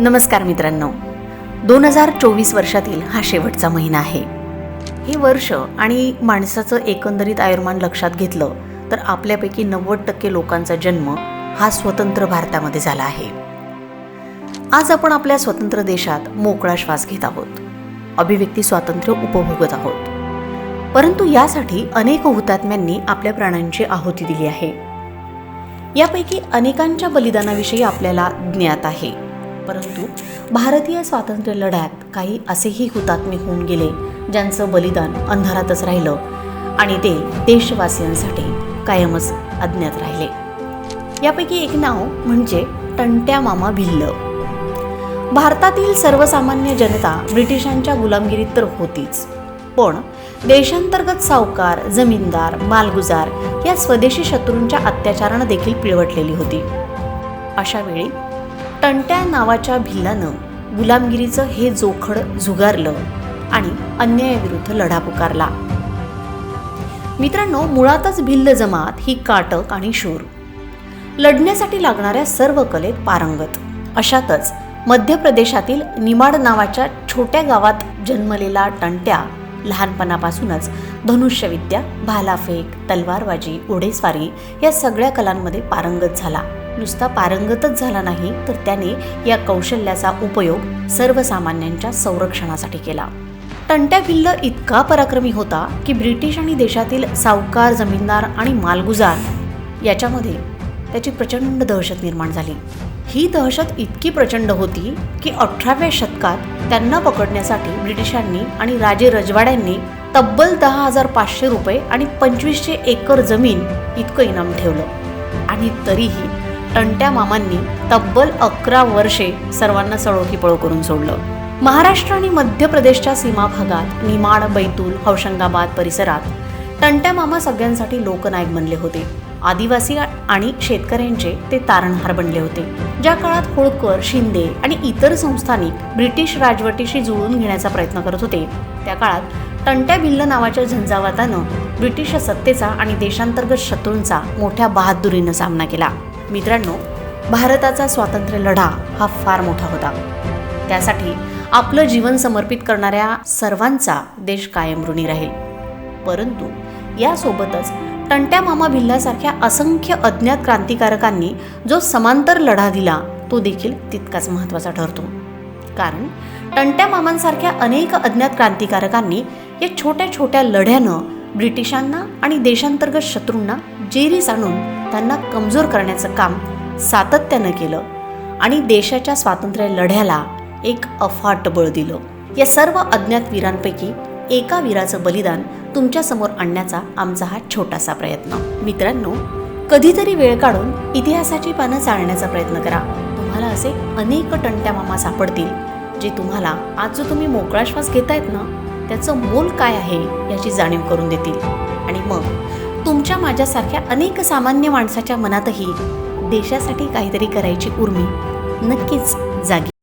नमस्कार मित्रांनो. दोन हजार चोवीस वर्षातील हा शेवटचा महिना आहे. हे वर्ष आणि माणसाचं एकंदरीत आयुर्मान लक्षात घेतलं तर आपल्यापैकी नव्वद टक्के लोकांचा जन्म हा स्वतंत्र भारतामध्ये झाला आहे. आज आपण आपल्या स्वतंत्र देशात मोकळा श्वास घेत आहोत. अभिव्यक्ती स्वातंत्र्य उपभोगत आहोत. परंतु यासाठी अनेक हुतात्म्यांनी आपल्या प्राणांची आहुती दिली आहे. यापैकी अनेकांच्या बलिदानाविषयी आपल्याला ज्ञात आहे. परंतु भारतीय स्वातंत्र्य लढ्यात काही असेही हुतात्मे होऊन गेले ज्यांचं बलिदान अंधारातच राहिलं आणि ते देशवासियांसाठी कायमच अज्ञात राहिले. यापैकी एक नाव म्हणजे टंट्या मामा भिल्ल. भारतातील सर्वसामान्य जनता ब्रिटिशांच्या गुलामगिरीत तर होतीच पण देशांतर्गत सावकार जमीनदार मालगुजार या स्वदेशी शत्रूंच्या अत्याचारानं देखील पिळवटलेली होती. अशा वेळी टंट्या नावाच्या भिल्लानं गुलामगिरीचं हे जोखड झुगारलं आणि अन्यायाविरुद्ध लढा पुकारला. मित्रांनो मुळातच भिल्ल जमात ही काटक आणि शूर. लढण्यासाठी लागणाऱ्या सर्व कलेत पारंगत. अशातच मध्य प्रदेशातील निमाड नावाच्या छोट्या गावात जन्मलेला टंट्या लहानपणापासूनच धनुष्यविद्या भालाफेक तलवारबाजी घोडेस्वारी या सगळ्या कलांमध्ये पारंगत झाला. नुसता पारंगतच झाला नाही तर त्याने या कौशल्याचा उपयोग सर्वसामान्यांच्या संरक्षणासाठी केला. टंट्या भिल्ल इतका पराक्रमी होता की ब्रिटिश आणि देशातील सावकार जमीनदार आणि मालगुजार याच्यामध्ये त्याची प्रचंड दहशत निर्माण झाली. ही दहशत इतकी प्रचंड होती की अठराव्या शतकात त्यांना पकडण्यासाठी ब्रिटिशांनी आणि राजे रजवाड्यांनी तब्बल दहा हजार पाचशे रुपये आणि पंचवीसशे एकर जमीन इतकं इनाम ठेवलं. आणि तरीही टंट्या मामांनी तब्बल अकरा वर्षे सर्वांना सळोखीपळो करून सोडलं. महाराष्ट्र आणि मध्य प्रदेशच्या सीमा भागात निमाड बैतूल हौशंगाबाद परिसरात टंट्या मामा सगळ्यांसाठी लोकनायक बनले होते. आदिवासी आणि शेतकऱ्यांचे ते तारणहार बनले होते. ज्या काळात होळकर शिंदे आणि इतर संस्थानिक ब्रिटिश राजवटीशी जुळून घेण्याचा प्रयत्न करत होते त्या काळात टंट्या भिल्ल नावाच्या झंझावातानं ब्रिटिश सत्तेचा आणि देशांतर्गत शत्रूंचा मोठ्या बहादुरीनं सामना केला. मित्रांनो भारताचा स्वातंत्र्य लढा हा फार मोठा होता. त्यासाठी आपलं जीवन समर्पित करणाऱ्या सर्वांचा देश कायम ऋणी राहील. परंतु यासोबतच टंट्या मामा भिल्लासारख्या असंख्य अज्ञात क्रांतिकारकांनी जो समांतर लढा दिला तो देखील तितकाच महत्त्वाचा ठरतो. कारण टंट्या मामांसारख्या अनेक अज्ञात क्रांतिकारकांनी या छोट्या छोट्या लढ्यानं ब्रिटिशांना आणि देशांतर्गत शत्रूंना जेरीस आणून त्यांना कमजोर करण्याचं काम सातत्यानं केलं आणि देशाच्या स्वातंत्र्य लढ्याला एक अफाट बळ दिलं. या सर्व अज्ञात वीरांपैकी एका वीराचं बलिदान तुमच्यासमोर आणण्याचा आमचा हा छोटासा प्रयत्न. मित्रांनो कधीतरी वेळ काढून इतिहासाची पानं चालण्याचा प्रयत्न करा. तुम्हाला असे अनेक टंट्या मामा सापडतील जे तुम्हाला आज जो तुम्ही मोकळा श्वास घेतायत ना त्याचं मोल काय आहे याची जाणीव करून देतील. आणि मग तुमच्या माझ्यासारख्या अनेक सामान्य माणसाच्या मनातही देशासाठी काहीतरी करायची उर्मी नक्कीच जागी